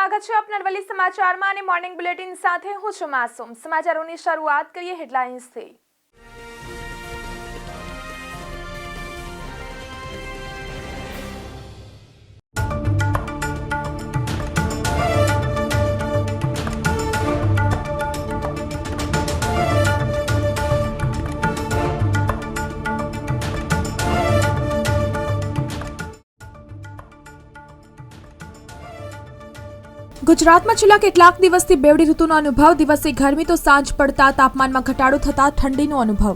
સ્વાગત છે આપના અરવલ્લી સમાચારમાં અને મોર્નિંગ બુલેટિન સાથે હું છું માસુમ. સમાચારોની શરૂઆત કરીએ હેડલાઇન્સથી ગુજરાતમાં છેલ્લા કેટલાક દિવસથી બેવડી ઋતુનો અનુભવ. દિવસે ગરમી તો સાંજ પડતા તાપમાનમાં ઘટાડો થતા ઠંડીનો અનુભવ.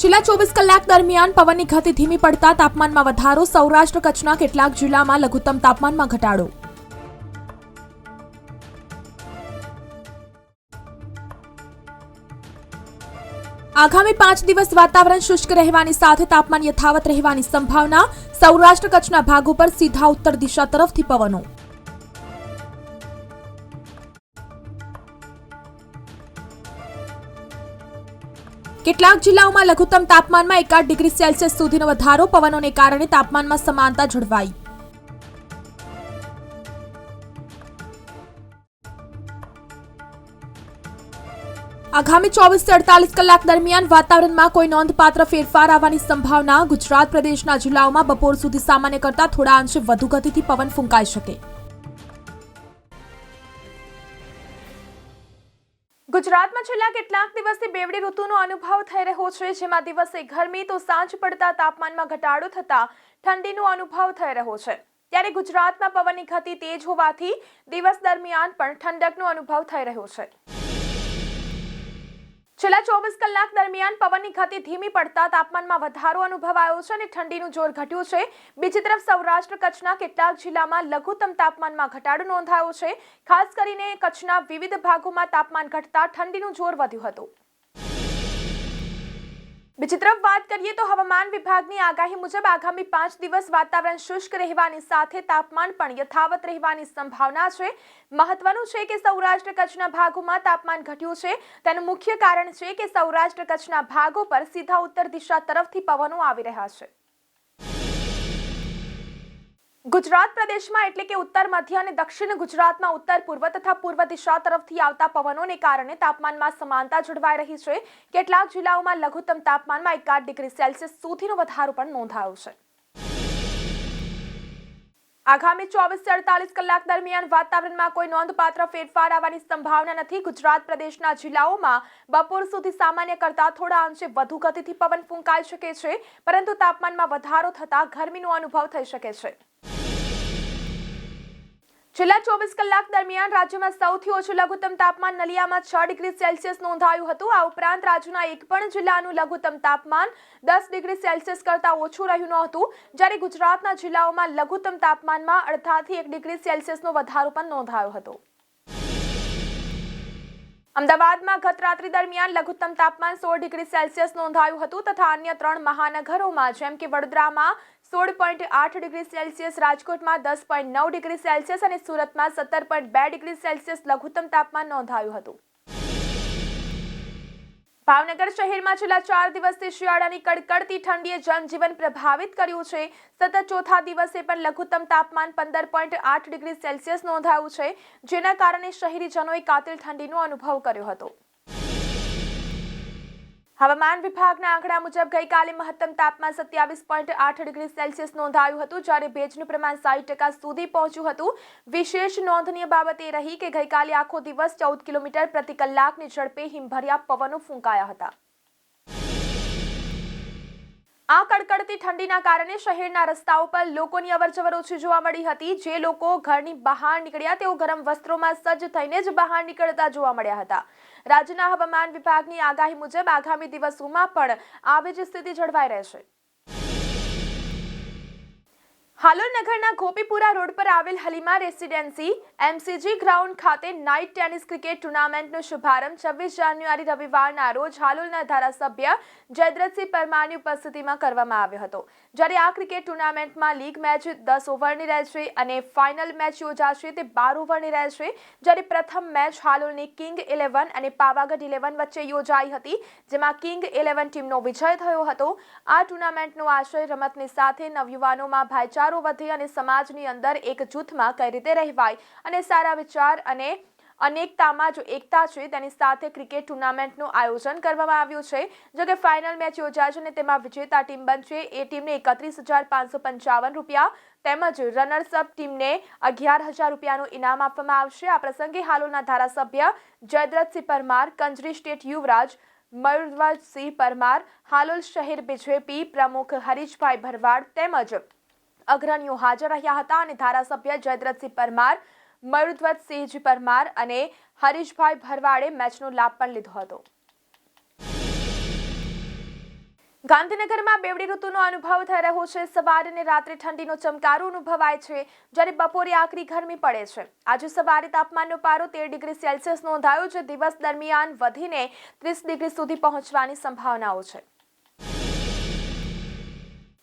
છેલ્લા ચોવીસ કલાક દરમિયાન પવનની ગતિ ધીમી પડતા તાપમાનમાં વધારો. સૌરાષ્ટ્ર, કચ્છના કેટલાક જિલ્લામાં લઘુત્તમ તાપમાનમાં ઘટાડો. આગામી પાંચ દિવસ વાતાવરણ શુષ્ક રહેવાની સાથે તાપમાન યથાવત રહેવાની સંભાવના સૌરાષ્ટ્ર કચ્છના ભાગ ઉપર સીધા ઉત્તર દિશા તરફથી પવનો. કેટલાક જિલ્લાઓમાં લઘુત્તમ તાપમાનમાં એકાદ ડિગ્રી સેલ્સિયસ સુધીનો વધારો પવનોને કારણે તાપમાનમાં સમાનતા જળવાઈ. આગામી ચોવીસથી અડતાલીસ કલાક દરમિયાન વાતાવરણમાં કોઈ નોંધપાત્ર ફેરફાર આવવાની સંભાવના ગુજરાત પ્રદેશના જિલ્લાઓમાં બપોર સુધી સામાન્ય કરતા થોડા અંશે વધુ ગતિથી પવન ફૂંકાઈ શકે. ગુજરાતમાં છેલ્લા કેટલાક દિવસથી બેવડી ઋતુનો અનુભવ થઈ રહ્યો છે. જેમાં દિવસે ગરમી તો સાંજ પડતા તાપમાનમાં ઘટાડો થતા ઠંડીનો અનુભવ થઈ રહ્યો છે. ત્યારે ગુજરાતમાં પવનની ગતિ તેજ હોવાથી દિવસ દરમિયાન પણ ઠંડકનો અનુભવ થઈ રહ્યો છે. છેલ્લા ચોવીસ કલાક દરમિયાન પવનની ગતિ ધીમી પડતા તાપમાનમાં વધારો અનુભવાયો છે અને ઠંડીનું જોર ઘટ્યું છે. બીજી તરફ સૌરાષ્ટ્ર કચ્છના કેટલાક જિલ્લામાં લઘુત્તમ તાપમાનમાં ઘટાડો નોંધાયો છે. ખાસ કરીને કચ્છના વિવિધ ભાગોમાં તાપમાન ઘટતા ઠંડીનું જોર વધ્યું હતું. બીજી તરફ વાત કરીએ તો હવામાન વિભાગની આગાહી મુજબ આગામી પાંચ દિવસ વાતાવરણ શુષ્ક રહેવાની સાથે તાપમાન પણ યથાવત રહેવાની સંભાવના છે. મહત્વનું છે કે સૌરાષ્ટ્ર કચ્છના ભાગોમાં તાપમાન ઘટ્યું છે. તેનું મુખ્ય કારણ છે કે સૌરાષ્ટ્ર કચ્છના ભાગો પર સીધા ઉત્તર દિશા તરફથી પવનો આવી રહ્યા છે. ગુજરાત પ્રદેશમાં એટલે કે ઉત્તર, મધ્ય અને દક્ષિણ ગુજરાતમાં ઉત્તર, પૂર્વ તથા પૂર્વ દિશા તરફથી આવતા પવનોને કારણે તાપમાનમાં સમાનતા જળવાઈ રહી છે. કેટલાક જિલ્લાઓમાં લઘુત્તમ તાપમાનમાં એકાદ ડિગ્રી સેલ્સિયસ સુધીનો વધારો પણ નોંધાયો છે. આગામી ચોવીસ અડતાલીસ કલાક દરમિયાન વાતાવરણમાં કોઈ નોંધપાત્ર ફેરફાર આવવાની સંભાવના નથી. ગુજરાત પ્રદેશના જિલ્લાઓમાં બપોર સુધી સામાન્ય કરતા થોડા અંશે વધુ ગતિથી પવન ફૂંકાઈ શકે છે, પરંતુ તાપમાનમાં વધારો થતાં ગરમીનો અનુભવ થઈ શકે છે. છેલ્લા ચોવીસ કલાક દરમિયાન રાજ્યમાં સૌથી ઓછું લઘુત્તમ તાપમાન નલિયામાં છ ડિગ્રી સેલ્સિયસ નોંધાયું હતું. આ ઉપરાંત રાજ્યના એક પણ જિલ્લાનું લઘુત્તમ તાપમાન દસ ડિગ્રી સેલ્સિયસ કરતાં ઓછું રહ્યું નહોતું. જ્યારે ગુજરાતના જિલ્લાઓમાં લઘુત્તમ તાપમાનમાં અડધાથી એક ડિગ્રી સેલ્સિયસનો વધારો પણ નોંધાયો હતો. અમદાવાદમાં ગત રાત્રિ દરમિયાન લઘુત્તમ તાપમાન સોળ ડિગ્રી સેલ્સિયસ નોંધાયું હતું તથા અન્ય ત્રણ મહાનગરોમાં, જેમ કે વડોદરામાં સોળ પોઈન્ટ આઠ ડિગ્રી સેલ્સિયસ, રાજકોટમાં દસ પોઈન્ટ નવ ડિગ્રી સેલ્સિયસ અને સુરતમાં સત્તર પોઈન્ટ બે ડિગ્રી સેલ્સિયસ લઘુત્તમ તાપમાન નોંધાયું હતું. ભાવનગર શહેરમાં છેલ્લા ચાર દિવસથી શિયાળાની કડકડતી ઠંડીએ જનજીવન પ્રભાવિત કર્યું છે. સતત ચોથા દિવસે પણ લઘુત્તમ તાપમાન પંદર પોઈન્ટ આઠ ડિગ્રી સેલ્સિયસ નોંધાયું છે, જેના કારણે શહેરીજનોએ કાતિલ ઠંડીનો અનુભવ કર્યો હતો. હવામાન વિભાગના આંકડા મુજબ ગઈકાલે મહત્તમ તાપમાન સત્યાવીસ પોઈન્ટ આઠ ડિગ્રી સેલ્સિયસ નોંધાયું હતું, જ્યારે ભેજનું પ્રમાણ સાઠ ટકા સુધી પહોંચ્યું હતું. વિશેષ નોંધનીય બાબત એ રહી કે ગઈકાલે આખો દિવસ ચૌદ કિલોમીટર પ્રતિ કલાકની ઝડપે હિમભર્યા પવનો ફૂંકાયા હતા. આ કડકડતી ઠંડીના કારણે શહેરના રસ્તાઓ પર લોકોની અવરજવર ઓછી જોવા મળી હતી. જે લોકો ઘરની બહાર નીકળ્યા તેઓ ગરમ વસ્ત્રોમાં સજ્જ થઈને જ બહાર નીકળતા જોવા મળ્યા હતા. રાજ્યના હવામાન વિભાગની આગાહી મુજબ આગામી દિવસોમાં પણ આવી જ સ્થિતિ જળવાઈ રહેશે. હાલોલ નગરના ગોપીપુરા રોડ પર આવેલ હલીમા રેસિડેન્સી એમસીજી ગ્રાઉન્ડ ખાતે નાઇટ ટેનિસ ક્રિકેટ ટુર્નામેન્ટનો શુભારંભ છવ્વીસ જાન્યુઆરી રવિવારના રોજ હાલોલના ધારાસભ્ય જયદ્રથસિંહ પરમારની ઉપસ્થિતિમાં કરવામાં આવ્યો હતો. જ્યારે આ ક્રિકેટ ટુર્નામેન્ટમાં લીગ મેચ દસ ઓવરની રહેશે અને ફાઇનલ મેચ યોજાશે તે બાર ઓવરની રહેશે. જ્યારે પ્રથમ મેચ હાલોલની કિંગ ઇલેવન અને પાવાગઢ ઇલેવન વચ્ચે યોજાઈ હતી, જેમાં કિંગ ઇલેવન ટીમનો વિજય થયો હતો. આ ટુર્નામેન્ટનો આશય રમતની સાથે નવયુવાનોમાં ભાઈચારો વધે અને સમાજની અંદર એક જૂથમાં કઈ રીતે રહેવાય? અને સારા વિચાર અને અનેકતામાં જો એકતા છે, તેની સાથે ક્રિકેટ ટુર્નામેન્ટનું આયોજન કરવામાં આવ્યું છે. જો કે ફાઇનલ મેચ યોજાશે અને તેમાં વિજેતા ટીમ બનશે. એ ટીમને એકત્રીસ હજાર પાંચસો પંચાવન રૂપિયા તેમજ રનર્સ અપ ટીમને અગિયાર હજાર રૂપિયાનું ઇનામ આપવામાં આવશે. આ પ્રસંગે હાલોના ધારાસભ્ય જયદ્રથસિંહ પરમાર, કંજરી સ્ટેટ યુવરાજ મયુરધ્વજસિંહ પરમાર, હાલોલ શહેર બીજેપી પ્રમુખ હરીશભાઈ ભરવાડ તેમજ અગ્રણીઓ હાજર રહ્યા હતા અને ધારાસભ્ય જયદ્રથસિંહ પરમાર મયુરધ્વજસિંહજી પરમાર અને હરીશભાઈ ભરવાડે મેચનો લાભ પણ લીધો હતો. ગાંધીનગરમાં બેવડી ઋતુનો અનુભવ થઈ રહ્યો છે. સવારે અને રાત્રે ઠંડીનો ચમકારો અનુભવાય છે, જ્યારે બપોરે આકરી ગરમી પડે છે. આજે સવારે તાપમાનનો પારો તેર ડિગ્રી સેલ્સિયસ નોંધાયો છે. દિવસ દરમિયાન વધીને ત્રીસ ડિગ્રી સુધી પહોંચવાની સંભાવનાઓ છે.